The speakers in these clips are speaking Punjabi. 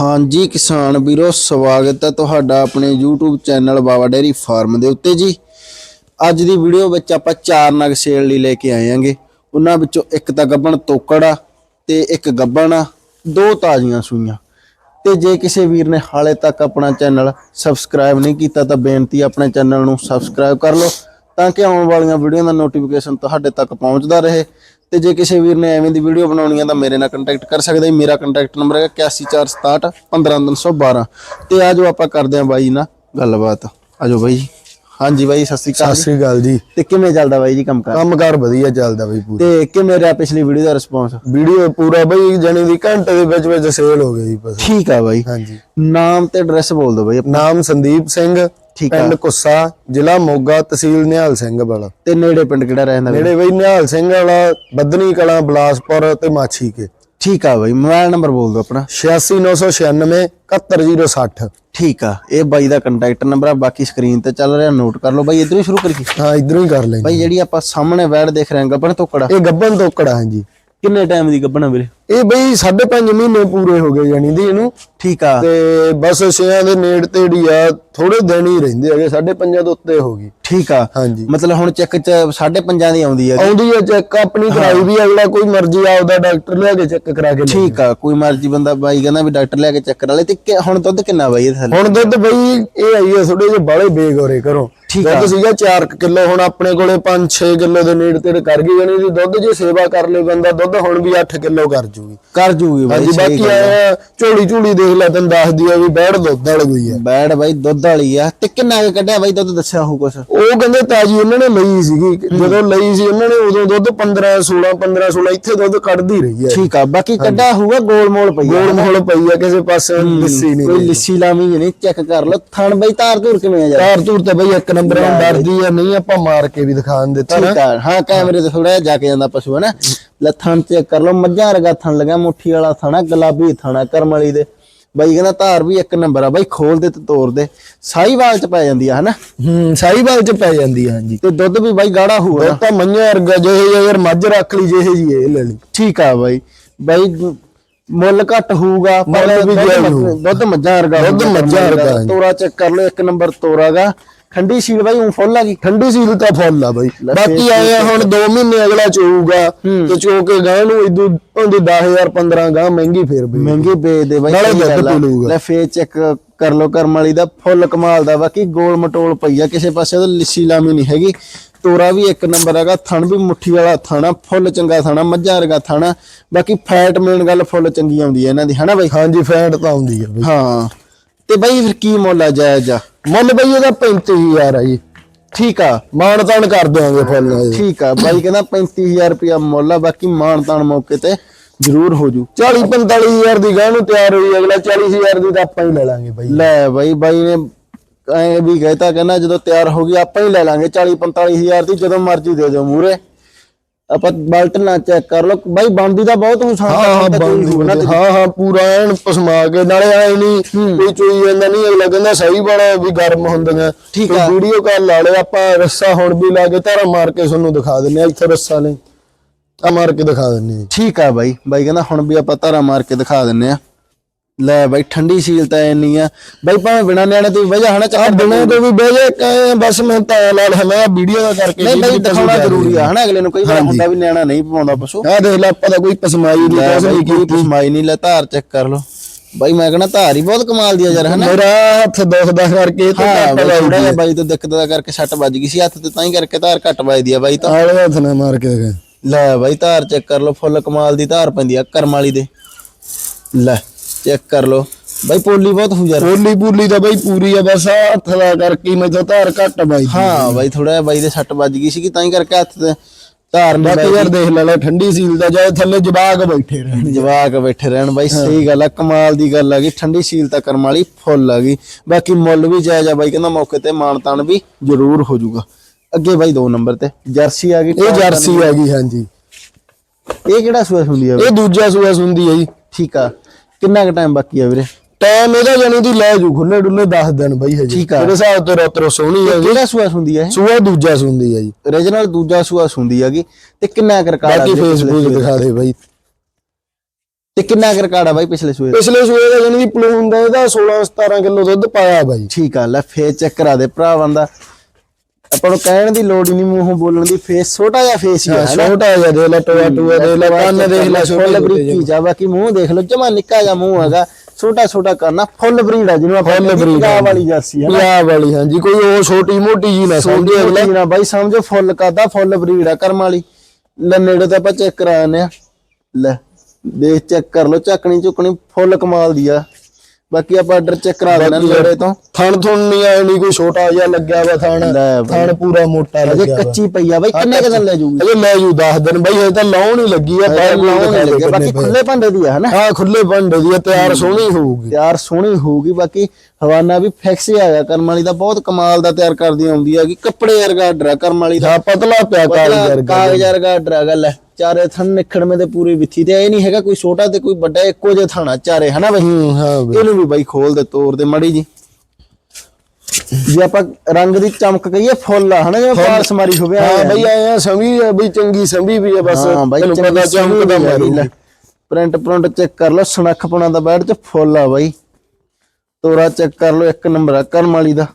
ਹਾਂਜੀ ਕਿਸਾਨ ਵੀਰੋ, ਸਵਾਗਤ ਹੈ ਤੁਹਾਡਾ ਆਪਣੇ YouTube channel Baba dairy farm ਦੇ ਉੱਤੇ ਜੀ। ਅੱਜ ਦੀ ਵੀਡੀਓ ਵਿੱਚ ਆਪਾਂ ਚਾਰ ਨਗ ਸੇਲ ਲਈ ਲੈ ਕੇ ਆਏ ਆਂਗੇ ਉਹਨਾਂ ਵਿੱਚੋਂ ਇੱਕ ਤਾਂ ਗੱਬਣ ਤੋਕੜ ਆ ਤੇ ਇੱਕ ਗੱਬਣ ਆ, ਦੋ ਤਾਜ਼ੀਆਂ ਸੂਈਆਂ। ਤੇ ਜੇ ਕਿਸੇ ਵੀਰ ਨੇ ਹਾਲੇ ਤੱਕ ਆਪਣਾ ਚੈਨਲ ਸਬਸਕ੍ਰਾਈਬ ਨਹੀਂ ਕੀਤਾ ਤਾਂ ਬੇਨਤੀ ਆਪਣੇ ਚੈਨਲ ਨੂੰ ਸਬਸਕ੍ਰਾਈਬ ਕਰ ਲਓ ਤਾਂ ਕਿ ਆਉਣ ਵਾਲੀਆਂ ਵੀਡੀਓ ਦਾ ਨੋਟੀਫਿਕੇਸ਼ਨ ਤੁਹਾਡੇ ਤੱਕ ਪਹੁੰਚਦਾ ਰਹੇ। ਤੇ ਜੇ ਕਿਸੇ ਵੀਰ ਨੇ ਐਵੇਂ ਦੀ ਵੀਡੀਓ ਬਣਾਉਣੀ ਹੈ ਤਾਂ ਮੇਰੇ ਨਾਲ ਕੰਟੈਕਟ ਕਰ ਸਕਦਾ ਹੈ ਮੇਰਾ ਕੰਟੈਕਟ ਨੰਬਰ ਹੈ 8147 15312 ਤੇ ਆਜੋ ਆਪਾਂ ਕਰਦੇ ਹਾਂ ਬਾਈ ਨਾਲ ਗੱਲਬਾਤ। ਆਜੋ ਬਾਈ ਜੀ। ਹਾਂਜੀ ਬਾਈ ਸਤਿ ਸ਼੍ਰੀ ਸਤਿ ਅਕਾਲ ਸ੍ਰੀ ਅਕਾਲ ਜੀ। ਤੇ ਕਿਵੇਂ ਚੱਲਦਾ ਬਾਈ ਜੀ ਕੰਮ ਕਰ? ਕੰਮਕਾਰ ਵਧੀਆ ਚੱਲਦਾ ਬਈ ਪੂਰਾ। ਤੇ ਕਿਵੇਂ ਰਿਹਾ ਪਿਛਲੀ ਵੀਡੀਓ ਦਾ ਰਿਸਪੌਂਸ ਵੀਡੀਓ ਪੂਰਾ ਬਈ ਜਣੀ ਦੀ ਘੰਟੇ ਦੇ ਵਿੱਚ ਵਿੱਚ ਸੇਲ ਹੋ ਗਈ ਬਸ। ਠੀਕ ਆ ਬਾਈ। ਹਾਂਜੀ। ਨਾਮ ਤੇ ਐਡਰੈਸ ਬੋਲ ਦਿਓ ਬਾਈ ਨਾਮ ਸੰਦੀਪ ਸਿੰਘ ਠੀਕ ਆ। ਪਿੰਡ ਕੁੱਸਾ ਜ਼ਿਲ੍ਹਾ ਮੋਗਾ ਤਹਿਸੀਲ ਨਿਹਾਲ ਸਿੰਘ ਵਾਲਾ। ਤੇ ਨੇੜੇ ਪਿੰਡ ਕਿਹੜਾ ਰਹਿੰਦਾ ਨੇੜੇ ਬਈ ਨਿਹਾਲ ਸਿੰਘ ਵਾਲਾ ਬੱਦਨੀ ਕਲਾਂ ਬਲਾਸਪੁਰ ਤੇ ਮਾਛੀ ਕੇ। ਠੀਕ ਆ ਬਾਈ ਮੋਬਾਈਲ ਨੰਬਰ ਬੋਲ ਦਿਓ ਆਪਣਾ। 86996 71060 ਠੀਕ ਆ ਇਹ ਬਾਈ ਦਾ ਕੰਟੈਕਟ ਨੰਬਰ ਆ ਬਾਕੀ ਸਕਰੀਨ ਤੇ ਚੱਲ ਰਿਹਾ ਨੋਟ ਕਰ ਲਓ। ਬਾਈ ਇਧਰੋਂ ਸ਼ੁਰੂ ਕਰੀਏ। ਹਾਂ ਇਧਰੋਂ ਹੀ ਕਰ ਲੈਂਦੇ ਬਾਈ ਜਿਹੜੀ ਆਪਾਂ ਸਾਹਮਣੇ ਵੈੜ ਦੇਖ ਰਹੇ ਹਾਂ ਗੱਬਣ ਤੋਕੜਾ। ਇਹ ਗੱਬਨ ਤੋਕੜਾ ਹਾਂਜੀ। ਕਿੰਨੇ ਟਾਈਮ ਦੀ ਗੱਬਣ ਆ ਵੀਰੇ? ਇਹ ਬਈ 5.5 ਮਹੀਨੇ ਪੂਰੇ ਹੋ ਗਏ ਜਾਨੀ ਦੀ ਇਹਨੂੰ। ਠੀਕ ਆ। ਤੇ ਬਸ ਛਿਆਂ ਦੇ ਨੇੜ ਤੇੜੀ ਆ ਥੋੜੇ ਦਿਨ ਹੀ ਰਹਿੰਦੇ ਹੈਗੇ 5.5 ਤੋਂ ਉੱਤੇ ਹੋ ਗਈ। ਠੀਕ ਆ। ਹਾਂਜੀ। ਮਤਲਬ ਹੁਣ ਚੈੱਕ ਚ 5.5 ਦੀ ਆਉਂਦੀ ਹੈ ਆਉਂਦੀ ਹੈ ਚੈੱਕ ਆਪਣੀ ਕਰਾਈ ਵੀ ਅਗਲਾ ਕੋਈ ਮਰਜ਼ੀ ਆਪਦਾ ਡਾਕਟਰ ਲਿਆ ਕੇ ਚੈੱਕ ਕਰਾ ਕੇ ਠੀਕ ਆ ਕੋਈ ਮਰਜ਼ੀ ਬੰਦਾ ਬਾਈ ਕਹਿੰਦਾ ਵੀ ਡਾਕਟਰ ਲੈ ਕੇ ਚੈੱਕ ਕਰਾ ਲੈ ਤੇ ਹੁਣ ਦੁੱਧ ਕਿੰਨਾ ਬਾਈ ਥੱਲੇ? ਹੁਣ ਦੁੱਧ ਬਈ ਇਹ ਆਈ ਹੈ ਥੋੜੇ ਜਿਹੇ ਬਾਲੇ ਬੇਗੋਰੇ ਕਰੋ ਠੀਕ ਆ। ਦੁੱਧ ਸੀਗਾ 4 ਕਿਲੋ ਹੁਣ ਆਪਣੇ ਕੋਲੇ 5-6 ਕਿਲੋ ਦੇ ਨੇੜੇ ਤੇੜੇ ਕਰ ਗਈ ਜਾਨੀ ਦੀ। ਦੁੱਧ ਜੇ ਸੇਵਾ ਕਰ ਲੇ ਬੰਦਾ ਦੁੱਧ ਹੁਣ ਵੀ 8 ਕਿਲੋ ਕਰ ਜੂਗੀ। ਕਰ ਜੂਗੀ ਬਾਈ ਹਾਂਜੀ ਬਾਕੀ ਆ। ਆਇਆ ਝੋਲੀ ਝੋਲੀ ਦੇਖ ਲੈ ਤੈਨੂੰ ਦੱਸਦੀ ਆ ਵੀ ਬੈੜ ਦੁੱਧ ਵਾਲੀ ਹੋਈ ਆ। ਬੈੜ ਬਾਈ ਦੁੱਧ ਵਾਲੀ ਆ। ਤੇ ਕਿੰਨਾ ਕੁ ਕੱਢਿਆ ਬਾਈ ਦੁੱਧ ਦੱਸਿਆ ਹੋਊ ਕੁਛ? ਉਹ ਕਹਿੰਦੇ ਤਾਜੀ ਉਹਨਾਂ ਨੇ ਲਈ ਸੀਗੀ। ਜਦੋਂ ਲਈ ਸੀ ਉਹਨਾਂ ਨੇ ਉਦੋਂ ਦੁੱਧ 15 16 15 16 ਇੱਥੇ ਦੁੱਧ ਕੱਢਦੀ ਰਹੀ ਹੈ ਠੀਕ ਆ ਬਾਕੀ ਕੱਢਿਆ ਹੋਊਗਾ ਗੋਲ ਮੋਲ ਪਈ ਆ। ਗੋਲ ਮੋਲ ਪਈ ਆ ਕਿਸੇ ਪਾਸੇ ਦਿੱਸੀ ਨਹੀਂ ਕੋਈ ਲਿੱਸੀ ਲਾਵੀਂ ਨਹੀਂ ਚੈੱਕ ਕਰ ਲਓ। ਥਣ ਬਾਈ ਤਾਰ ਧੂਰ ਕਿਵੇਂ ਆ ਯਾਰ? ਤਾਰ ਤੂਰ ਤੇ ਬਈ ਇੱਕ ਨੰਬਰ ਨੂੰ ਡਰਦੀ ਆ ਨਹੀਂ ਆਪਾਂ ਮਾਰ ਕੇ ਵੀ ਦਿਖਾਣ ਦਿੱਤਾ ਨਾ। ਠੀਕ ਆ ਹਾਂ ਕੈਮਰੇ ਤੇ ਥੋੜਾ ਜਾ ਕੇ ਜਾਂਦਾ ਪਸ਼ੂ ਹੈ ਨਾ ਲੈ ਥਣ ਚੈੱਕ ਕਰ ਲਓ ਮੱਝਾਂ ਵਰਗਾ ਥਣ ਲਗਾ ਮੁੱਠੀ ਵਾਲਾ ਥਣਾ ਗੁਲਾਬੀ ਥਣਾ ਕਰਮ ਵਾਲੀ ਦੇ। ਬਾਈ ਕਹਿੰਦਾ ਧਾਰ ਵੀ ਇੱਕ ਨੰਬਰ ਆ ਬਾਈ ਖੋਲ ਦੇ ਤੇ ਤੋੜ ਦੇ। ਸਾਈਵਾਲ ਚ ਪੈ ਜਾਂਦੀ ਆ ਹਨਾ? ਹੂੰ ਸਾਈਵਾਲ ਚ ਪੈ ਜਾਂਦੀ ਆ ਹਾਂਜੀ। ਤੇ ਦੁੱਧ ਵੀ ਬਾਈ ਗਾੜਾ ਹੋਊਗਾ ਉਹ ਤਾਂ ਮੰਨਿਆ ਵਰਗਾ ਜਿਹੇ ਯਾਰ ਮੱਝ ਰੱਖ ਲਈ ਜਿਹੇ ਜੀ ਇਹ ਲੈ ਲਈ। ਠੀਕ ਆ ਬਾਈ। ਬਾਈ ਮੁੱਲ ਘੱਟ ਹੋਊਗਾ ਪਰ ਦੁੱਧ ਮੱਝ- ਹੋਊ। ਦੁੱਧ ਮੱਝਾਂ ਵਰਗਾ ਦੁੱਧ ਮੱਝਾਂ। ਤੋਰਾ ਚੈੱਕ ਕਰ ਲਓ ਇੱਕ ਨੰਬਰ ਤੋਰਾਗਾ। ਠੰਡੀ ਸੀਲ ਬਾਈ ਉਹ ਫੁੱਲ ਆ ਗਈ। ਠੰਡੀ ਸੀਲ ਤਾਂ ਫੁੱਲ ਆ ਬਈ। ਲੈ ਬਾਕੀ ਆਏ ਆ ਹੁਣ 2 ਮਹੀਨੇ ਅਗਲਾ ਚੋਊਗਾ ਤੇ ਚੋ ਕੇ ਗਾਂ ਨੂੰ ਇਦੋਂ ਉਹਦੀ 10000 15 ਗਾਂ ਮਹਿੰਗੀ ਫੇਰ ਬਈ ਮਹਿੰਗੀ ਵੇਚਦੇ ਬਾਈ ਨਾਲੇ ਦੁੱਧ। ਪੀਲੂਗਾ। ਲੈ ਫੇਰ ਚੈੱਕ ਕਰ ਲਓ ਕਰਮ ਵਾਲੀ ਦਾ ਫੁੱਲ ਕਮਾਲ ਦਾ। ਬਾਕੀ ਗੋਲ ਮਟੋਲ ਪਈ ਆ ਕਿਸੇ ਪਾਸੇ ਉਹ ਲਿੱਸੀ ਲਾਮੀ ਨਹੀਂ ਹੈਗੀ। ਤੋਰਾ ਵੀ ਇੱਕ ਨੰਬਰ ਹੈਗਾ ਥਣ ਵੀ ਮੁੱਠੀ ਵਾਲਾ ਥਾਣਾ ਫੁੱਲ ਚੰਗਾ ਥਾਣਾ ਮੱਝਾਂ ਵਰਗਾ ਥਾਣਾ ਬਾਕੀ ਫੈਟ ਮੇਨ ਗੱਲ ਫੁੱਲ ਚੰਗੀ ਆਉਂਦੀ ਹੈ ਇਹਨਾਂ ਦੀ ਹਨਾ ਬਾਈ? ਹਾਂਜੀ ਫੈਟ ਤਾਂ ਆਉਂਦੀ ਆ ਬਈ। ਹਾਂ। ਤੇ ਬਾਈ ਫਿਰ ਕੀ ਮੁੱਲ ਆ ਜਾਇਜ਼ ਆ? ਮੁੱਲ ਬਈ ਇਹਦਾ 35000 ਆ ਜੀ। ਠੀਕ ਆ ਮਾਣ ਤਾਣ ਕਰ ਦਿਆਂਗੇ ਫੁੱਲ। ਠੀਕ ਆ ਬਾਈ ਕਹਿੰਦਾ 35000 ਰੁਪਇਆ ਮੁੱਲ ਆ ਬਾਕੀ ਮਾਣ ਤਾਣ ਮੌਕੇ ਤੇ ਜ਼ਰੂਰ ਹੋ ਜੂ। 40 45000 ਦੀ ਗਾਂ ਨੂੰ ਤਿਆਰ ਹੋਈ ਅਗਲਾ 40000 ਦੀ ਤਾਂ ਆਪਾਂ ਹੀ ਲੈ ਲਾਂਗੇ ਬਈ। ਲੈ ਬਾਈ ਬਾਈ ਨੇ ਐ ਵੀ ਕਹਿਤਾ ਕਹਿੰਦਾ ਜਦੋਂ ਤਿਆਰ ਹੋ ਗਈ ਆਪਾਂ ਹੀ ਲੈ ਲਾਂਗੇ। 40 45000 ਦੀ ਜਦੋਂ ਮਰਜ਼ੀ ਦੇ ਦਿਓ ਮੂਰੇ ਆਪਾਂ ਬਲਟ ਨਾ ਚੈੱਕ ਕਰ ਲਓ। ਬਾਈ ਬੰਦੀ ਦਾ ਬਹੁਤ ਹੁਸਾਨ ਹਾਂ ਹਾਂ ਬੰਦ ਹਾਂ ਹਾਂ ਪੂਰਾ ਐਨ ਪਸਮਾ ਕੇ ਨਾਲੇ ਆਏ ਨਹੀਂ ਕੋਈ ਚੋਈ ਜਾਂਦਾ ਨਹੀਂ ਅਗਲਾ ਕਹਿੰਦਾ ਸਹੀ ਬੜਾ ਵੀ ਗਰਮ ਹੁੰਦੀਆਂ। ਠੀਕ ਆ। ਵੀਡੀਓ ਕਾਲ ਲਾ ਲਿਆ ਆਪਾਂ ਰੱਸਾ ਹੁਣ ਵੀ ਲਾ ਕੇ ਧਾਰਾ ਮਾਰ ਕੇ ਤੁਹਾਨੂੰ ਦਿਖਾ ਦਿੰਨੇ ਆ ਇੱਥੇ ਰੱਸਾ ਨੇ। ਆ ਮਾਰ ਕੇ ਦਿਖਾ ਦਿੰਨੇ ਆ ਠੀਕ ਆ ਬਾਈ। ਬਾਈ ਕਹਿੰਦਾ ਹੁਣ ਵੀ ਆਪਾਂ ਧਾਰਾ ਮਾਰ ਕੇ ਦਿਖਾ ਦਿੰਨੇ ਆ ਲੈ ਬਾਈ ਠੰਡੀ ਸੀਲ ਤਾਂ ਇੰਨੀ ਆ। ਬਾਈ ਭਾਵੇਂ ਬਿਨਾ ਨਿਆਣੇ ਤੋਂ ਵੀ ਵਜ੍ਹਾ ਹਨਾ ਚੱਕ ਬਿਨਾਂ ਤੋਂ ਵੀ ਬਹਿ ਜਾ ਕਹੇ ਬਸ ਮੈਂ ਤਾਂ ਲਾ ਲਿਆ ਮੈਂ ਵੀਡੀਓ ਦਾ ਕਰਕੇ ਨਹੀਂ ਬਾਈ ਦਿਖਾਉਣਾ ਜ਼ਰੂਰੀ ਆ ਹਨਾ ਅਗਲੇ ਨੂੰ ਕਈ ਵਾਰ। ਹੁੰਦਾ ਵੀ ਨਿਆਣਾ ਨਹੀਂ ਪਵਾਉਂਦਾ ਪਸ਼ੂ। ਆ ਦੇਖ ਲੈ ਆਪਾਂ ਤਾਂ ਕੋਈ ਪਸਮਾਈ ਨਹੀਂ ਲੈ ਕੁਛ ਬਾਈ ਨਹੀਂ ਕੀਤੀ। ਪਸਮਾਈ ਨਹੀਂ ਲੈ ਧਾਰ ਚੈੱਕ ਕਰ ਲਓ। ਬਾਈ ਮੈਂ ਕਹਿੰਦਾ ਧਾਰ ਹੀ ਬਹੁਤ ਕਮਾਲ ਦੀ ਆ ਯਾਰ ਹਨਾ। ਮੇਰਾ ਹੱਥ ਦੁਖਦਾ ਕਰਕੇ ਤੇ ਹਾਂ ਥੋੜਾ ਲਾਈ ਜਿਹਾ ਬਾਈ ਤੋਂ ਦਿੱਕਤ ਦਾ ਕਰਕੇ ਸੱਟ ਵੱਜ ਗਈ ਸੀ ਹੱਥ ਤੇ ਤਾਂ ਹੀ ਕਰਕੇ ਧਾਰ ਘੱਟ ਵੱਜਦੀ ਆ ਬਾਈ ਤਾਂ। ਆਲੇ ਹੱਥ ਨਾਲ ਮਾਰ ਕੇ ਲੈ ਬਾਈ ਧਾਰ ਚੈੱਕ ਕਰ ਲਓ ਫੁੱਲ ਕਮਾਲ ਦੀ ਧਾਰ ਪੈਂਦੀ ਆ ਕਰਮ ਵਾਲੀ ਦੇ। ਲੈ। ਚੈੱਕ ਕਰ ਲਓ। ਬਾਈ ਪੋਲੀ ਬਹੁਤ ਹੋ ਯਾਰ। ਪੋਲੀ ਪੂਲੀ ਤਾਂ ਬਈ ਪੂਰੀ ਆ ਬਸ ਹੱਥ ਦਾ ਕਰਕੇ ਮੈਥੋਂ ਧਾਰ ਘੱਟ ਬਾਈ ਹਾਂ ਬਾਈ ਥੋੜਾ ਜਿਹਾ ਬਾਈ ਦੇ ਸੱਟ ਵੱਜ ਗਈ ਸੀ ਤਾਂ ਹੀ ਕਰਕੇ ਹੱਥ ਤੇ ਧਾਰ ਨਹੀਂ ਬਾਕੀ ਯਾਰ ਦੇਖ ਲੈ ਲੈ ਠੰਡੀ ਸੀਲ ਦਾ ਜਾਏ ਥੱਲੇ ਜਵਾਕ ਬੈਠੇ ਰਹਿਣ। ਜਵਾਕ ਬੈਠੇ ਰਹਿਣ ਬਾਈ ਸਹੀ ਗੱਲ ਆ ਕਮਾਲ ਦੀ ਗੱਲ ਆ ਗਈ ਠੰਡੀ ਸੀਲ ਤਾਂ ਕਰਮ ਵਾਲੀ ਫੁੱਲ ਆ ਗਈ। ਬਾਕੀ ਮੁੱਲ ਵੀ ਜਾਇਜ਼ ਆ ਬਾਈ ਕਹਿੰਦਾ ਮੌਕੇ ਤੇ ਮਾਨ ਤਾਨ ਵੀ ਜ਼ਰੂਰ ਹੋ ਜਾਊਗਾ। ਅੱਗੇ ਬਾਈ ਦੋ ਨੰਬਰ ਤੇ ਜਰਸੀ ਆ ਗਈ ਇਹ ਜਰਸੀ ਹੈਗੀ ਹਾਂਜੀ। ਇਹ ਕਿਹੜਾ ਸੂਆ ਹੁੰਦੀ ਆ ਇਹ ਦੂਜਾ ਸੂਆ ਸੁੰਦੀ ਹੈ ਜੀ। ਠੀਕ ਆ। ਕਿੰਨਾ ਕੁ ਟਾਈਮ ਬਾਕੀ ਆ ਵੀਰੇ? ਟਾਈਮ ਇਹਦਾ ਜਾਨੀ ਦੀ ਲੈ ਜੂ ਖੁੱਲੇ ਡੁੱਲੇ 10 ਦਿਨ ਬਈ ਹਜੇ। ਠੀਕ ਆ। ਮੇਰੇ ਹਿਸਾਬ ਤੇ ਰੋਤਰੋ ਸੋਹਣੀ ਹੈ ਕਿਹੜਾ ਸੂਆ ਹੁੰਦੀ ਇਹ? ਸੂਆ ਦੂਜਾ ਸੁੰਦੀ ਹੈ ਜੀ। ਰੀਜਨਲ ਦੂਜਾ ਸੂਆ ਹੁੰਦੀ ਹੈਗੀ ਤੇ ਕਿੰਨਾ ਕੁ ਰਿਕਾਰਡ ਬਾਕੀ ਫੇਸਬੁੱਕ ਦਿਖਾ ਦੇ ਬਈ। ਤੇ ਕਿੰਨਾ ਕੁ ਰਿਕਾਰਡ ਆ ਬਾਈ ਪਿਛਲੇ ਸੂਏ? ਪਿਛਲੇ ਸੂਏ ਦਾ ਜਾਨੀ ਦੀ ਪਲੂਨ ਦਾ ਇਹਦਾ 16 17 ਕਿਲੋ ਦੁੱਧ ਪਾਇਆ ਬਾਈ। ਠੀਕ ਆ ਲੈ ਫੇਸ ਚੈੱਕ ਕਰਾ ਦੇ ਭਰਾਵਾਂ ਦਾ। ਆਪਾਂ ਨੂੰ ਕਹਿਣ ਦੀ ਲੋੜ ਹੀ ਨਹੀਂ ਮੂੰਹੋਂ ਬੋਲਣ ਦੀ ਫੇਸ ਛੋਟਾ ਜਿਹਾ ਫੇਸ ਹੀ ਆ ਹਨਾ? ਛੋਟਾ ਜਿਹਾ ਦੇ ਲੈ ਟੋਆ ਟੂਆ ਦੇ ਲੈ ਕੰਨ ਦੇਖ ਲੈ ਫੁੱਲ ਬਰੀਕੀ ਜਾ ਬਾਕੀ ਮੂੰਹ ਦੇਖ ਲਓ ਜਮਾ ਨਿੱਕਾ ਜਿਹਾ ਮੂੰਹ ਹੈਗਾ ਛੋਟਾ ਛੋਟਾ ਕਰਨਾ ਫੁੱਲ ਬਰੀਡ ਆ ਜਿਹਨੂੰ ਆਪਾਂ ਫੁੱਲ ਆ। ਪੰਜਾਬ ਵਾਲੀ ਜਰਸੀ ਹੈ ਪੰਜਾਬ ਵਾਲੀ ਹਾਂਜੀ ਕੋਈ ਉਹ ਛੋਟੀ ਮੋਟੀ ਜੀ ਨਾ ਸਮਝੇ ਅਗਲਾ। ਨਾ ਬਾਈ ਸਮਝੋ ਫੁੱਲ ਕਾਦਾ ਫੁੱਲ ਬਰੀਡ ਆ ਕਰਮ ਵਾਲੀ। ਲੈ ਨੇੜੇ ਤੇ ਆਪਾਂ ਚੈੱਕ ਕਰਾ ਆਨੇ ਆ ਲੈ ਦੇਖ ਚੈੱਕ ਕਰ ਲਓ ਝੱਕਣੀ ਝੁਕਣੀ ਫੁੱਲ ਕਮਾਲ ਦੀ ਆ। ਬਾਕੀ ਆਪਾਂ ਆਰਡਰ ਚੈੱਕ ਕਰਾ ਦੇਣਾ ਨੇੜੇ ਤੋਂ। ਥਣ ਥੁਣ ਨਹੀਂ ਆਏ ਨਹੀਂ ਕੋਈ ਛੋਟਾ ਜਿਹਾ ਲੱਗਿਆ ਵਾ ਥਣ। ਥਣ ਪੂਰਾ ਮੋਟਾ ਲੱਗਿਆ ਵਾ। ਕੱਚੀ ਪਈ ਆ ਬਾਈ ਕਿੰਨੇ ਕੁ ਦਿਨ ਲੈ ਜੂਗੀ ਅਜੇ ਲੈ ਜੂ 10 ਦਿਨ। ਬਾਈ ਹਜੇ ਤਾਂ ਲਾਉਣ ਹੀ ਲੱਗੀ ਆ ਬਾਹਰ ਲਾਉਣ ਲੱਗਿਆ ਬਾਕੀ ਖੁੱਲੇ ਭਾਂਡੇ ਦੀ ਆ ਹਨਾ? ਹਾਂ ਖੁੱਲੇ ਭਾਂਡੇ ਦੀ ਆ, ਤਿਆਰ ਸੋਹਣੀ ਹੋਊਗੀ। ਤਿਆਰ ਸੋਹਣੀ ਹੋਊਗੀ। ਬਾਕੀ ਹਵਾਨਾ ਵੀ ਫਿਕਸ ਹੀ ਆਇਆ ਕਰਮ ਵਾਲੀ ਦਾ ਬਹੁਤ ਕਮਾਲ ਦਾ ਤਿਆਰ ਕਰਦੀ ਆਉਂਦੀ ਹੈਗੀ ਕੱਪੜੇ ਵਰਗਾ ਆ ਕਰਮ ਵਾਲੀ ਦਾ ਹਾਂ ਪਤਲਾ ਪਿਆ ਕਾਰੀਗਰ ਕਾਗਜ਼ ਵਰਗਾ ਆਰਡਰ ਹੈਗਾ ਲੈ ਚਾਰੇ ਥਣ ਨਿਖੜਵੇਂ ਤੇ ਪੂਰੀ ਵਿੱਥੀ ਤੇ ਇਹ ਨਹੀਂ ਹੈਗਾ ਕੋਈ ਛੋਟਾ ਤੇ ਕੋਈ ਵੱਡਾ ਇੱਕੋ ਜਿਹਾ ਥਾਣਾ ਚਾਰੇ ਹਨਾ ਬਈ? ਹੂੰ ਹਾਂ ਇਹਨੂੰ ਵੀ ਬਾਈ ਖੋਲ ਦੇ ਤੋਰ ਦੇ ਮੜੀ ਜੀ। ਜੇ ਆਪਾਂ ਰੰਗ ਦੀ ਚਮਕ ਕਹੀਏ ਫੁੱਲ ਆ ਹਨਾ ਜਿਵੇਂ ਪਾਰਸ ਮਾਰੀ ਹੋਵੇ ਹਾਂ ਬਈ ਆਏ ਆ ਸਮੀ ਆ ਬਈ ਚੰਗੀ ਸੰਭੀ ਵੀ ਆ ਬਸ। ਹਾਂ ਤੈਨੂੰ ਪਤਾ ਚਮਕਦਾ ਮਾਰੂ ਪ੍ਰਿੰਟ ਪ੍ਰਿੰਟ ਚੈੱਕ ਕਰ ਲਓ ਸੁਨੱਖਪਣਾ ਦਾ ਬੈਡ ਚ ਫੁੱਲ ਆ ਬਾਈ। ਤੋਰਾ ਚੈੱਕ ਕਰ ਲਓ, ਇੱਕ ਨੰਬਰ ਆ, ਕਰਮ ਵਾਲੀ ਦਾ।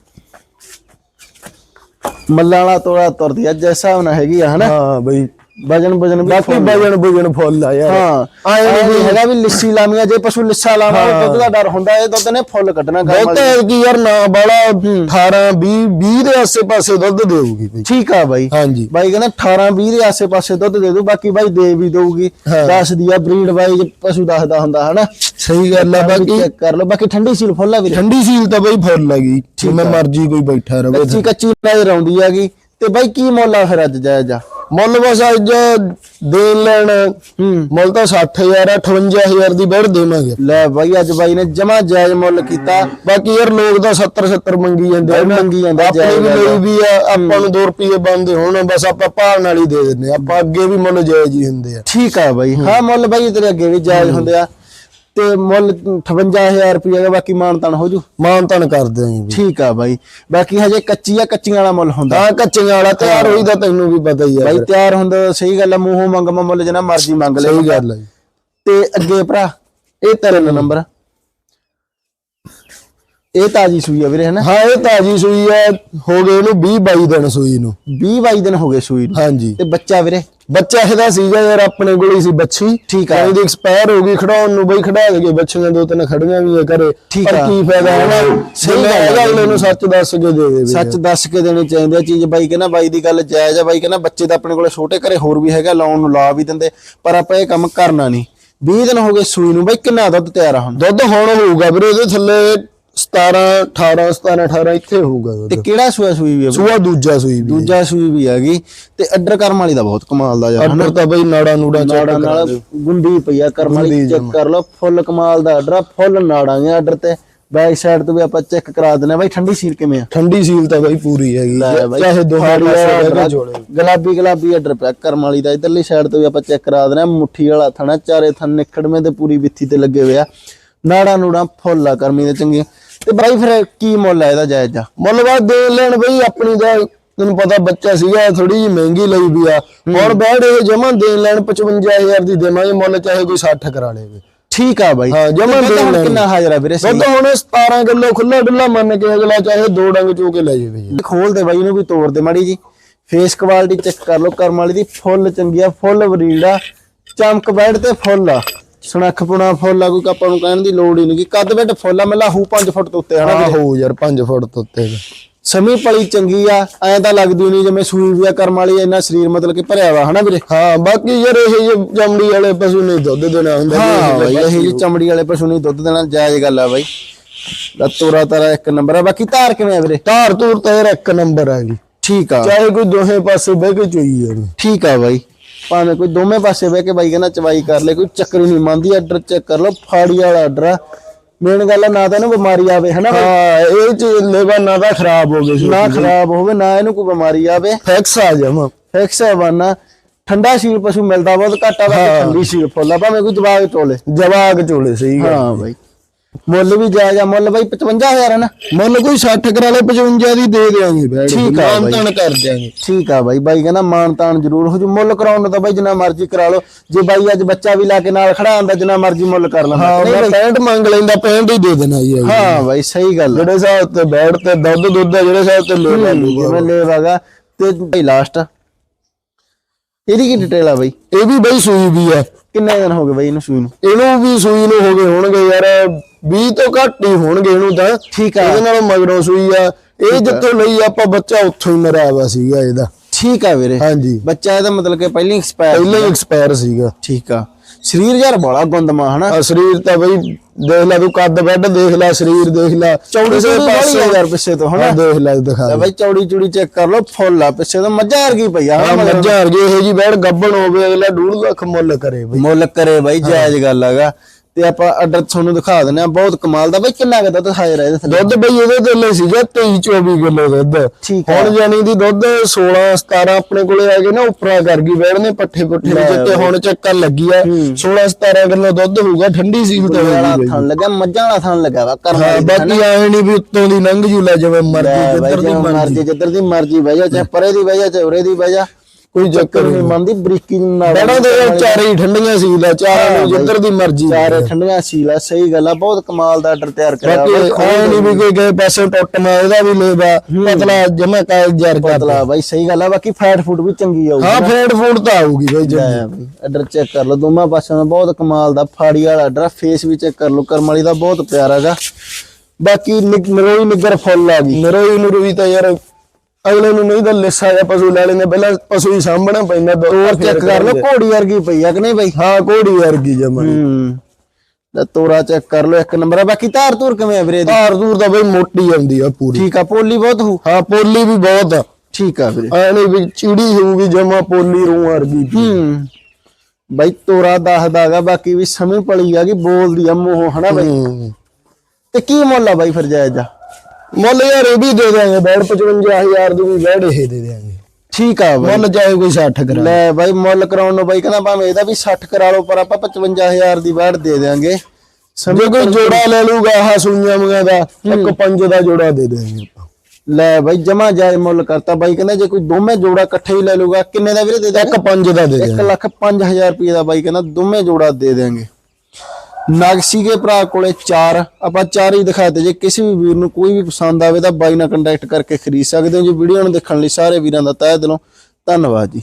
ਮੱਲਾਂ ਵਾਲਾ ਤੋਰਾ ਤੁਰਦੀ ਆ ਜੈਸਾ ਹਿਸਾਬ ਨਾਲ ਹੈਗੀ ਆ, ਹਨਾ? ਹਾਂ, ਬਈ। ਵਜਨ ਵਜਨ ਵੀ ਬਾਕੀ ਵਜਨ ਵਜਨ ਫੁੱਲ ਆ ਯਾਰ। ਹਾਂ ਆਏ ਆਏ ਨਹੀਂ ਹੈਗਾ ਵੀ ਲਿੱਸੀ ਲਾਮੀਆਂ ਜੇ ਪਸ਼ੂ ਲਿੱਸਾ ਲਾਵਾਂਗੇ ਦੁੱਧ ਦਾ ਡਰ ਹੁੰਦਾ ਇਹ ਦੁੱਧ ਨੇ ਫੁੱਲ ਕੱਢਣਾ ਕਰਮ ਵਾਲੀ। ਬਹੁਤ ਕੀ ਯਾਰ ਨਾ ਬਾਲਾ 18 20 20 ਦੇ ਆਸੇ ਪਾਸੇ ਦੁੱਧ ਦੇਊਗੀ ਬਈ। ਠੀਕ ਆ ਬਾਈ। ਹਾਂਜੀ। ਬਾਈ ਕਹਿੰਦਾ 18 20 ਦੇ ਆਸੇ-ਪਾਸੇ ਦੁੱਧ ਦੇ ਦੂ ਬਾਕੀ ਬਾਈ ਦੇ ਵੀ ਦਊਗੀ। ਹਾਂ। ਦੱਸਦੀ ਆ ਬਰੀਡ ਵਾਈਜ਼ ਪਸ਼ੂ ਦੱਸਦਾ ਹੁੰਦਾ ਹਨਾ? ਸਹੀ ਗੱਲ ਆ ਬਾਕੀ ਚੈੱਕ ਕਰ ਲਓ। ਬਾਕੀ ਠੰਡੀ ਸੀਲ ਫੁੱਲ ਆ ਵੀਰੇ। ਠੰਡੀ ਸੀਲ ਤਾਂ ਬਈ ਫੁੱਲ ਹੈਗੀ ਜਿਵੇਂ ਮਰਜ਼ੀ ਕੋਈ ਬੈਠਾ ਰਵੇ ਕੱਚੀ ਕੱਚੀ ਨਜ਼ਰ ਆਉਂਦੀ ਹੈਗੀ। ਤੇ ਬਾਈ ਕੀ ਮੁੱਲ ਆ ਫਿਰ ਅੱਜ ਜਾਇਜ਼ ਆ? ਮੁੱਲ ਬਸ ਅੱਜ ਦੇਣ ਲੈਣ ਮੁੱਲ ਤਾਂ 60000 58000 ਦੀ ਬੈਠ ਦੇਵਾਂਗੇ। ਲੈ ਬਾਈ ਅੱਜ ਬਾਈ ਨੇ ਜਮਾ ਜਾਇਜ਼ ਮੁੱਲ ਕੀਤਾ। ਬਾਕੀ ਯਾਰ ਲੋਕ ਤਾਂ 70 70 ਮੰਗੀ ਜਾਂਦੇ ਆ ਮੰਗੀ ਜਾਂਦੇ ਆਪਣੇ ਵੀ। ਲਈ ਵੀ ਆ ਆਪਾਂ ਨੂੰ 2 ਰੁਪਏ ਬੰਦੇ ਹੁਣ ਬਸ ਆਪਾਂ ਭਾਅ ਨਾਲ ਹੀ ਦੇ ਦਿੰਦੇ ਆ। ਆਪਾਂ ਅੱਗੇ ਵੀ ਮੁੱਲ ਜਾਇਜ਼ ਹੀ ਹੁੰਦੇ ਆ। ਠੀਕ ਆ ਬਾਈ। ਹਾਂ ਮੁੱਲ ਬਾਈ ਤੇਰੇ ਅੱਗੇ ਵੀ ਜਾਇਜ਼ ਹੁੰਦੇ ਆ। ਤੇ ਮੁੱਲ 58000 ਰੁਪਏ ਦਾ ਬਾਕੀ ਮਾਨਤਾਨ ਹੋ ਜੂ। ਮਾਨ ਤਾਨ ਕਰ ਦਿਆਂਗੇ ਵੀ। ਠੀਕ ਆ ਬਾਈ। ਬਾਕੀ ਹਜੇ ਕੱਚੀ ਆ ਕੱਚੀਆਂ ਵਾਲਾ ਮੁੱਲ ਹੁੰਦਾ। ਹਾਂ ਕੱਚੀਆਂ ਵਾਲਾ ਤਿਆਰ ਹੋਈ ਤਾਂ ਤੈਨੂੰ ਵੀ ਪਤਾ ਹੀ ਆ। ਬਾਈ ਤਿਆਰ ਹੁੰਦਾ ਸਹੀ ਗੱਲ ਆ ਮੂੰਹੋਂ ਮੰਗ ਮੁੱਲ ਜਨਾ ਮਰਜ਼ੀ ਮੰਗ ਲੈ। ਸਹੀ ਗੱਲ ਜੀ। ਤੇ ਅੱਗੇ ਭਰਾ ਇਹ ਤੇਰੇ ਨੰਬਰ ਇਹ ਤਾਜੀ ਸੂਈ ਆ ਵੀਰੇ ਹਨਾ ਹਾਂ ਇਹ ਤਾਜੀ ਸੂਈ ਆ ਹੋ ਗਏ ਇਹਨੂੰ 20 22 ਦਿਨ ਸੂਈ ਨੂੰ। 20 22 ਦਿਨ ਹੋ ਗਏ ਸੂਈ ਨੂੰ? ਹਾਂਜੀ। ਤੇ ਬੱਚਾ ਵੀਰੇ? ਬੱਚਾ ਇਹਦਾ ਸੀਗਾ ਯਾਰ ਆਪਣੇ ਕੋਲ ਹੀ ਸੀ ਬੱਚੀ। ਠੀਕ ਆ। ਇਹਦੀ ਐਕਸਪਾਇਰ ਹੋ ਗਈ ਖੜਾਉਣ ਨੂੰ ਬਈ ਖੜਾ ਦੇ ਬੱਚੀਆਂ ਦੋ ਤਿੰਨ ਖੜੀਆਂ ਵੀ ਆ ਘਰੇ। ਪਰ। ਕੀ ਫਾਇਦਾ ਹੈ ਸਹੀ ਗੱਲ। ਗੱਲ ਅਗਲੇ ਨੂੰ ਸੱਚ ਦੱਸ ਕੇ ਦੇ ਦੇ ਸੱਚ ਦੱਸ ਕੇ ਦੇਣੀ ਚਾਹੀਦੀ ਆ ਚੀਜ਼। ਬਾਈ ਕਹਿੰਦਾ ਬਾਈ ਦੀ ਗੱਲ ਜਾਇਜ਼ ਆ। ਬਾਈ ਕਹਿੰਦਾ ਬੱਚੇ ਤਾਂ ਆਪਣੇ ਕੋਲੇ ਛੋਟੇ ਘਰੇ ਹੋਰ ਵੀ ਹੈਗਾ ਲਾਉਣ ਨੂੰ ਲਾ ਵੀ ਦਿੰਦੇ। ਪਰ ਆਪਾਂ ਇਹ ਕੰਮ ਕਰਨਾ ਨਹੀਂ। 20 ਦਿਨ ਹੋ ਗਏ ਸੂਈ ਨੂੰ। ਬਾਈ ਕਿੰਨਾ ਦੁੱਧ ਤਿਆਰ ਆ ਹੁਣ? ਦੁੱਧ ਹੁਣ ਹੋਊਗਾ ਵੀਰੇ ਇਹਦੇ ਥੱਲੇ 17 18 17 18 ਇੱਥੇ ਹੋਊਗਾ ਤੇ ਦੁੱਧ ਕਿਹੜਾ ਸੂਆ ਸੂਈ ਵੀ ਆ ਬਾਈ? ਸੂਆ ਦੂਜਾ ਸੂਈ ਵੀ ਦੂਜਾ ਸੂਈ ਵੀ ਹੈਗੀ ਤੇ ਅੱਡਰ ਕਰਮ ਵਾਲੀ ਦਾ ਬਹੁਤ ਕਮਾਲ ਦਾ ਯਾਰ ਅੰਦਰ ਤਾਂ ਬਈ ਨਾੜਾ ਨੂੜਾ ਚੈੱਕ ਨਾੜਾਂ ਨਾਲ ਗੁੰਦੀ ਪਈ ਆ ਕਰਮ ਵਾਲੀ ਗੁੰਦੀ ਚੈੱਕ ਕਰ ਲਓ। ਫੁੱਲ ਕਮਾਲ ਦਾ ਆਰਡਰ ਆ ਫੁੱਲ ਨਾੜਾਂ ਨੇ ਆਰਡਰ ਤੇ। ਬੈਕ ਸਾਈਡ ਤੋਂ ਵੀ ਆਪਾਂ ਚੈੱਕ ਕਰਾ ਦਿੰਦੇ ਆ। ਬਾਈ ਠੰਡੀ ਸੀਲ ਕਿਵੇਂ ਆ? ਠੰਡੀ ਸੀਲ ਤਾਂ ਬਈ ਪੂਰੀ ਹੈਗੀ। ਲੈ ਬਾਈ, ਚਾਹੇ ਦੋਹਾਂ ਫਾੜੀ ਪਾਸੇ ਵਾਲਾ ਬਹਿ ਕੇ ਆਰਡਰ ਜੋੜੇ ਗੁਲਾਬੀ ਗੁਲਾਬੀ ਆਰਡਰ ਪਿਆ ਕਰਮ ਵਾਲੀ ਦਾ। ਇਧਰਲੀ ਸਾਈਡ ਤੋਂ ਵੀ ਆਪਾਂ ਚੈੱਕ ਕਰਾ ਦਿੰਦੇ ਆ। ਮੁੱਠੀ ਵਾਲਾ ਥਣਾ ਚਾਰੇ ਥਣ ਨਿਖੜਵੇਂ ਤੇ ਪੂਰੀ ਵਿੱਥੀ ਤੇ ਲੱਗੇ ਹੋਏ ਆ। ਨਾੜਾਂ ਨੂੜਾਂ ਫੁੱਲ ਆ ਕਰਮੀ ਦੇ ਚੰਗੀਆਂ ਤੇ ਬਾਈ ਫਿਰ ਕੀ ਮੁੱਲ ਆ ਇਹਦਾ ਜਾਇਜ਼? ਆ ਮੁੱਲ ਬਾਅਦ ਦੇ ਲੈਣ ਬਈ ਆਪਣੀ ਦਾ ਤੈਨੂੰ ਪਤਾ ਬੱਚਾ ਸੀਗਾ ਥੋੜੀ ਜਿਹੀ ਮਹਿੰਗੀ ਲਈ ਵੀ ਆ। ਹੁਣ ਬੈਠ ਇਹ ਜਮਾ ਦੇਣ ਲੈਣ 55000 ਦੀ ਦੇਵਾਂਗੇ ਮੁੱਲ ਚਾਹੇ ਕੋਈ 60 ਕਰਾ ਲੇਵੇ ਠੀਕ ਆ ਬਾਈ। ਹਾਂ, ਜਮਾਂ ਦੇਣ ਲੈਣ। ਕਿੰਨਾ ਹਾਜ਼ਰ ਆ ਵੀਰੇ ਸਹੀ? ਦੁੱਧ ਹੁਣ 17 ਕਿਲੋ ਖੁੱਲਾ ਡੁੱਲਾ ਮੰਨ ਕੇ ਅਗਲਾ ਚਾਹੇ ਦੋ ਡੰਗ ਚੋ ਕੇ ਲੈ ਜਾਵੇ ਜੀ। ਖੋਲ ਦੇ ਬਾਈ ਨੂੰ ਵੀ ਤੋੜ ਦੇ ਮਾੜੀ ਜੀ। ਫੇਸ ਕੁਆਲਿਟੀ ਚੈੱਕ ਕਰ ਲਓ ਕਰਮ ਵਾਲੀ ਦੀ ਫੁੱਲ ਚੰਗੀ ਆ ਫੁੱਲ ਬਰੀਡ ਆ। ਚਮਕ ਬੈਡ ਤੇ ਫੁੱਲ ਆ। ਸੁਨੱਖ ਪੁਣਾ ਫੁੱਲ ਆ ਕੋਈ ਆਪਾਂ ਨੂੰ ਕਹਿਣ ਦੀ ਲੋੜ ਹੀ ਨਹੀਂ ਕਿ ਕੱਦ ਬੈਡ ਫੁੱਲ ਆ ਮੱਲਾ ਹੂ 5 ਫੁੱਟ ਤੋਂ ਉੱਤੇ ਹਨਾ ਹਾਂ ਹੋ ਯਾਰ 5 ਫੁੱਟ ਤੋਂ ਉੱਤੇ। ਦਾ। ਸਮੀ ਪਲੀ ਚੰਗੀ ਆ ਐਂ ਤਾਂ ਲੱਗਦੀ ਨਹੀਂ ਜਿਵੇਂ ਸੂਈ ਵੀ ਆ ਕਰਮ ਵਾਲੀ ਇੰਨਾ ਸਰੀਰ ਮਤਲਬ ਕਿ ਭਰਿਆ ਵਾ ਹਨਾ ਵੀਰੇ? ਹਾਂ ਬਾਕੀ ਯਾਰ ਇਹ ਜੇ ਚਮੜੀ ਵਾਲੇ ਪਸ਼ੂ ਨੇ ਦੁੱਧ ਦੇਣਾ ਹੁੰਦਾ ਹਾਂ ਬਾਈ ਇਹ ਜੀ ਚਮੜੀ ਵਾਲੇ ਪਸ਼ੂ ਨਹੀਂ ਦੁੱਧ ਦੇਣਾ ਜਾਇਜ਼ ਗੱਲ ਆ ਬਾਈ। ਦਾ ਤੋਰਾ ਤਾਰਾ ਇੱਕ ਨੰਬਰ ਆ ਬਾਕੀ ਧਾਰ ਕਿਵੇਂ ਆ ਵੀਰੇ? ਧਾਰ ਧੂਰ ਤਾਂ ਯਾਰ ਇੱਕ ਨੰਬਰ ਹੈਗੀ ਠੀਕ ਆ। ਚਾਹੇ ਕੋਈ ਦੋਹੇ ਪਾਸੇ ਬਹਿ ਕੇ ਚੋਈ ਜਾਵੇ। ਠੀਕ ਆ ਬਾਈ। ਭਾਵੇਂ ਕੋਈ ਦੋਵੇਂ ਪਾਸੇ ਬਹਿ ਕੇ ਬਾਈ ਕਹਿੰਦਾ ਚਵਾਈ ਕਰ ਲੈ ਕੋਈ ਚੱਕਰ ਨਹੀਂ ਮੰਨਦੀ ਆਰਡਰ ਚੈੱਕ ਕਰ ਲਓ ਫਾੜੀ ਵਾਲਾ ਆਰਡਰ ਆ। ਮੇਨ ਗੱਲ ਆ ਨਾ ਤਾਂ ਇਹਨੂੰ ਬਿਮਾਰੀ ਆਵੇ ਹਨਾ ਬਾਈ? ਹਾਂ ਇਹ ਚ ਲੇਵਾ ਨਾ ਤਾਂ ਖਰਾਬ ਹੋ ਗਈ ਸੀ। ਨਾ ਖਰਾਬ ਹੋਵੇ ਨਾ ਇਹਨੂੰ ਕੋਈ ਬਿਮਾਰੀ ਆਵੇ। ਫੈਕਸ ਆ ਜਾਵਾਂ ਫਿਕਸ ਹੈ ਬਾਨਾ ਠੰਡਾ ਸੀਲ ਪਸ਼ੂ ਮਿਲਦਾ ਬਹੁਤ ਘੱਟ ਆ ਬਾਕੀ ਠੰਡੀ ਸੀਲ ਫੁੱਲ ਆ ਭਾਵੇਂ ਕੋਈ ਜਵਾਗ ਟੋਲੇ ਜਵਾਗ ਚੋਲੇ ਸਹੀ ਗੱਲ। ਹਾਂ ਬਾਈ। ਮੁੱਲ ਵੀ ਜਾਇਜ਼ ਆ ਮੁੱਲ ਬਾਈ 55000 ਹੈ ਨਾ। ਮੁੱਲ ਕੋਈ 60 ਕਰਾ ਲੈ 55 ਦੀ ਦੇ ਦੇਾਂਗੇ ਬੈੜ ਠੀਕ ਆ ਬਾਈ। ਮਾਨਤਾਨ ਕਰ ਦਿਆਂਗੇ। ਠੀਕ ਆ ਬਾਈ ਬਾਈ ਕਹਿੰਦਾ ਮਾਨ ਤਾਨ ਜ਼ਰੂਰ ਹੋ ਜੂ ਮੁੱਲ ਕਰਾਉਣ ਨੂੰ ਤਾਂ ਬਾਈ ਜਿੰਨਾ ਮਰਜ਼ੀ ਕਰਾ ਲਓ। ਜੇ ਬਾਈ ਅੱਜ ਬੱਚਾ ਵੀ ਲਾ ਕੇ ਨਾਲ ਖੜਾ ਆਂਦਾ ਜਿੰਨਾ ਮਰਜ਼ੀ ਮੁੱਲ ਕਰ ਲੈਂਦਾ। ਹਾਂ ਮੈਂ ਬਾਈ? 65 ਮੰਗ ਲੈਂਦਾ 65 ਹੀ ਦੇ ਦੇਣਾ ਜੀ ਇਹ। ਹਾਂ ਬਾਈ ਸਹੀ ਗੱਲ ਆ। ਜਿਹੜੇ ਹਿਸਾਬ ਤੇ ਬੈੜ ਤੇ ਦੁੱਧ ਦੁੱਧ ਆ ਜਿਹੜੇ ਹਿਸਾਬ ਤੇ ਲੈ ਲੈ ਜਿਵੇਂ ਲੈ ਵਾਗਾ ਤੇ ਬਾਈ ਲਾਸਟ ਇਹਦੀ ਕੀ ਡਿਟੇਲ ਆ ਬਾਈ? ਇਹ ਵੀ ਬਈ ਸੂਈ ਵੀ ਆ। ਕਿੰਨੇ ਦਿਨ ਹੋ ਗਏ ਬਾਈ ਇਹਨੂੰ ਸੂਈ ਨੂੰ? ਇਹਨੂੰ ਵੀ ਸੂਈ ਨੂੰ ਹੋ ਗਏ ਹੋਣਗੇ ਯਾਰ 20 ਤੋਂ ਘੱਟ ਹੀ ਹੋਣਗੇ ਇਹਨੂੰ ਤਾਂ। ਠੀਕ ਆ। ਇਹਦੇ ਨਾਲ ਮਗਰੋਂ ਸੂਈ ਆ। ਇਹ ਜਿੱਥੋਂ ਲਈ ਆਪਾਂ ਬੱਚਾ ਉੱਥੋਂ ਹੀ ਮਰਿਆ ਵਾ ਸੀਗਾ ਇਹਦਾ। ਠੀਕ ਆ ਵੀਰੇ। ਹਾਂਜੀ। ਬੱਚਾ ਇਹਦਾ ਮਤਲਬ ਕਿ ਪਹਿਲਾਂ ਐਕਸਪਾਇਰ ਪਹਿਲਾਂ ਐਕਸਪਾਇਰ ਸੀਗਾ। ਠੀਕ ਆ। ਸਰੀਰ ਯਾਰ ਬੜਾ ਗੁੰਦਮਾ ਹਨਾ? ਆ ਸਰੀਰ ਤਾਂ ਬਈ ਦੇਖ ਲੈ ਤੂੰ ਕੱਦ ਵੱਡ ਦੇਖ ਲੈ ਸਰੀਰ ਦੇਖ ਲੈ। ਚੌੜੀ ਵਾਲੀ ਪਾਸੇ- ਯਾਰ ਪਿੱਛੇ ਤੋਂ ਹਨਾ? ਦੇਖ ਲੈ ਦਿਖਾ ਲੈ ਬਾਈ ਚੌੜੀ ਚੂੜੀ ਚੈੱਕ ਕਰ ਲਓ ਫੁੱਲ ਆ ਪਿੱਛੇ ਤੋਂ ਮੱਝਾਂ ਵਰਗੀ ਪਈ ਆ। ਮੱਝਾਂ ਵਰਗੇ ਇਹੋ ਜੀ ਬੈੜ ਗੱਬਣ ਹੋਵੇ ਅਗਲਾ 2 ਲੱਖ ਮੁੱਲ ਕਰੇ ਬਈ। ਮੁੱਲ ਕਰੇ ਬਾਈ ਜਾਇਜ਼ ਗੱਲ ਹੈਗਾ ਤੇ ਆਪਾਂ ਆਰਡਰ ਤੁਹਾਨੂੰ ਦਿਖਾ ਦਿੰਦੇ ਆ ਬਹੁਤ ਕਮਾਲ ਦਾ। ਬਾਈ ਕਿੰਨਾ ਕੁ ਦੁੱਧ ਹਾਜ਼ਰ ਹੈ ਇਹਦੇ ਥੱਲੇ ਦੁੱਧ ਬਈ ਇਹਦੇ ਤੇ ਲੈ ਸੀਗਾ 23 24 ਕਿਲੋ ਦੁੱਧ। ਠੀਕ। ਹੁਣ ਜਾਨੀ ਦੀ ਦੁੱਧ 16 17 ਆਪਣੇ ਕੋਲੇ ਆ ਗਏ ਨਾ ਉਪਰਾ ਕਰ ਗਈ ਨੇ ਪੱਠੇ ਪੁੱਠੇ ਵੀ ਜਿੱਤੇ ਹੁਣ ਚੱਕਰ ਲੱਗੀ ਆ। 16 17 ਕਿਲੋ ਦੁੱਧ ਹੋਊਗਾ ਠੰਡੀ ਸੀਲ ਤੇ ਵਾਲਾ ਹੋਊਗੀ ਥਣ ਲੱਗਾ ਮੱਝਾਂ ਵਾਲਾ ਥਣ ਲੱਗਾ ਵਾ ਕਰਮ ਹਾਂ ਬਾਕੀ ਆਏ ਨਹੀਂ ਵੀ ਉੱਤੋਂ ਦੀ ਲੰਘ ਜੂ ਲੈ ਜਿਵੇਂ ਮਰਜ਼ੀ ਜਿੱਧਰ ਦੀ ਮਰਜ਼ੀ। ਮਰਜ਼ੀ ਜਿੱਧਰ ਦੀ ਮਰਜ਼ੀ ਬਹਿ ਜਾ ਚਾਹੇ ਪਰੇ ਦੀ ਬਹਿ ਜਾ ਚਾਹੇ ਉਰੇ ਦੀ ਬਹਿ ਜਾ। ਕੋਈ ਚੱਕਰ ਨਹੀਂ। ਮੰਨਦੀ ਬਰੀਕੀ ਨਾਲ ਬੈੜਾਂ ਦੇ ਚਾਰੇ ਹੀ ਠੰਡੀਆਂ ਸੀਲ ਆ ਚਾਰਾਂ ਨੂੰ ਜਿੱਧਰ ਦੀ ਮਰਜ਼ੀ ਚਾਰੇ ਠੰਡੀਆਂ ਸੀਲਾ ਸਹੀ ਗੱਲ ਆ ਬਹੁਤ ਕਮਾਲ ਦਾ ਆਰਡਰ ਤਿਆਰ ਕਰਿਆ ਬਾਕੀ ਨਹੀਂ ਵੀ ਕੋਈ ਗਏ ਪਾਸੇ ਟੁੱਟ ਮਾ ਇਹਦਾ ਵੀ ਲੇਵਾ ਪਤਲਾ ਜਮਾ ਕਾਇ ਜਰ ਪਤਲਾ ਬਾਈ ਸਹੀ ਗੱਲ ਆ ਬਾਕੀ ਫੈਟ ਫੂਡ ਵੀ ਚੰਗੀ ਆਊਗੀ ਹਾਂ ਫੇਡ ਫੂਡ ਤਾਂ ਆਊਗੀ ਬਈ ਬਈ ਆਰਡਰ ਚੈੱਕ ਕਰ ਲਓ ਦੋਵਾਂ ਪਾਸਿਆਂ ਦਾ ਬਹੁਤ ਕਮਾਲ ਦਾ ਫਾੜੀ ਵਾਲਾ ਆਰਡਰ ਫੇਸ ਵੀ ਚੈੱਕ ਕਰ ਲਓ ਕਰਮ ਵਾਲੀ ਦਾ ਬਹੁਤ ਪਿਆਰਾ ਹੈਗਾ ਬਾਕੀ ਨਰੋਈ ਨਿੱਗਰ ਫੁੱਲ ਆ ਗਈ। ਨਰੋਈ ਨਰੋਈ ਤਾਂ ਯਾਰ ਅਗਲੇ ਨੂੰ ਨਹੀਂ ਤਾਂ ਲਿੱਸਾ ਜਾਂ ਪਸ਼ੂ ਲੈ ਲੈਂਦੇ ਪਹਿਲਾਂ ਪਸ਼ੂ ਹੀ ਸਾਂਭਣਾ ਪੈਂਦਾ ਹੋਰ ਚੈੱਕ ਕਰ ਲਓ ਘੋੜੀ ਵਰਗੀ ਪਈ ਆ ਕਿ ਨਹੀਂ ਬਾਈ? ਹਾਂ ਕੋੜੀ ਵਰਗੀ ਜਮਾ। ਹੂੰ। ਲੈ ਤੋਰਾ ਚੈੱਕ ਕਰ ਲਓ ਇੱਕ ਨੰਬਰ ਆ। ਬਾਕੀ ਧਾਰ ਧੂਰ ਕਿਵੇਂ ਆ ਵੀਰੇ? ਧਾਰ ਦੂਰ ਤਾਂ ਬਈ ਮੋਟੀ ਆਉਂਦੀ ਆ ਪੂਰੀ। ਠੀਕ ਆ ਪੋਲੀ ਬਹੁਤ ਹੋ? ਹਾਂ ਪੋਲੀ ਵੀ ਬਹੁਤ ਆ। ਠੀਕ ਆ ਵੀਰੇ। ਐ ਨਹੀਂ ਵੀ ਚਿੜੀ ਹੋਊਗੀ ਜਮਾ ਪੋਲੀ ਰੂ ਵਰਗੀ ਹੂੰ। ਬਾਈ ਤੋਰਾ ਦੱਸਦਾ ਹੈਗਾ ਬਾਕੀ ਵੀ ਸਮੇਂ ਪਲੀ ਆ ਕਿ ਬੋਲਦੀ ਆ ਮੂੰਹੋਂ ਹਨਾ ਬਾਈ। ਤੇ ਕੀ ਮੁੱਲ ਆ ਬਾਈ ਫਿਰ ਜਾਇਜ਼? ਦਾ ਮੁੱਲ ਯਾਰ ਇਹ ਵੀ ਦੇ ਦਿਆਂਗੇ ਬੈੜ 55000 ਦੀ ਵੀ ਬੈੜ ਇਹ ਦੇ ਦਿਆਂਗੇ। ਠੀਕ ਆ ਬਾਈ। ਮੁੱਲ ਚਾਹੇ ਕੋਈ 60 ਕਰਾ ਲੈ ਬਾਈ ਮੁੱਲ ਕਰਾਉਣ ਨੂੰ ਬਾਈ ਕਹਿੰਦਾ ਭਾਵੇਂ ਇਹਦਾ ਵੀ 60 ਕਰਾ ਲਓ ਪਰ ਆਪਾਂ 55000 ਦੀ ਬੈਠ ਦੇ ਦੇਾਂਗੇ ਜੇ ਕੋਈ ਜੋੜਾ ਲੈ ਲੂਗਾ ਆਹ ਸੂਈਆਂ ਮੰਗਾ ਦਾ ਇੱਕ ਪੰਜ ਦਾ ਜੋੜਾ ਦੇ ਦੇਾਂਗੇ ਆਪਾਂ। ਲੈ ਬਾਈ ਜਮਾ ਜਾਇਜ਼ ਮੁੱਲ ਕਰਤਾ। ਬਾਈ ਕਹਿੰਦਾ ਜੇ ਕੋਈ ਦੋਵੇਂ ਜੋੜਾ ਇਕੱਠੇ ਹੀ ਲੈ ਲੂਗਾ ਕਿੰਨੇ ਦਾ ਵੀਰੇ ਦੇ ਦੇ ਇੱਕ ਪੰਜ ਦਾ ਦੇ 1 ਦੇਾਂਗੇ ਲੱਖ 5000 ਰੁਪਏ ਦਾ ਬਾਈ ਕਹਿੰਦਾ ਦੋਵੇਂ ਜੋੜਾ ਦੇ ਦੇਾਂਗੇ ਨਗ ਸੀਗੇ ਭਰਾ ਕੋਲੇ ਚਾਰ। ਆਪਾਂ ਚਾਰ ਹੀ ਦਿਖਾਤੇ ਜੇ ਕਿਸੇ ਵੀ ਵੀਰ ਨੂੰ ਕੋਈ ਵੀ ਪਸੰਦ ਆਵੇ ਤਾਂ ਬਾਈ ਨਾਲ ਕੰਟੈਕਟ ਕਰਕੇ ਖਰੀਦ ਸਕਦੇ ਹੋ। ਜੀ ਵੀਡੀਓ ਨੂੰ ਦੇਖਣ ਲਈ ਸਾਰੇ ਵੀਰਾਂ ਦਾ ਤਹਿ ਦਿਲੋਂ ਧੰਨਵਾਦ ਜੀ।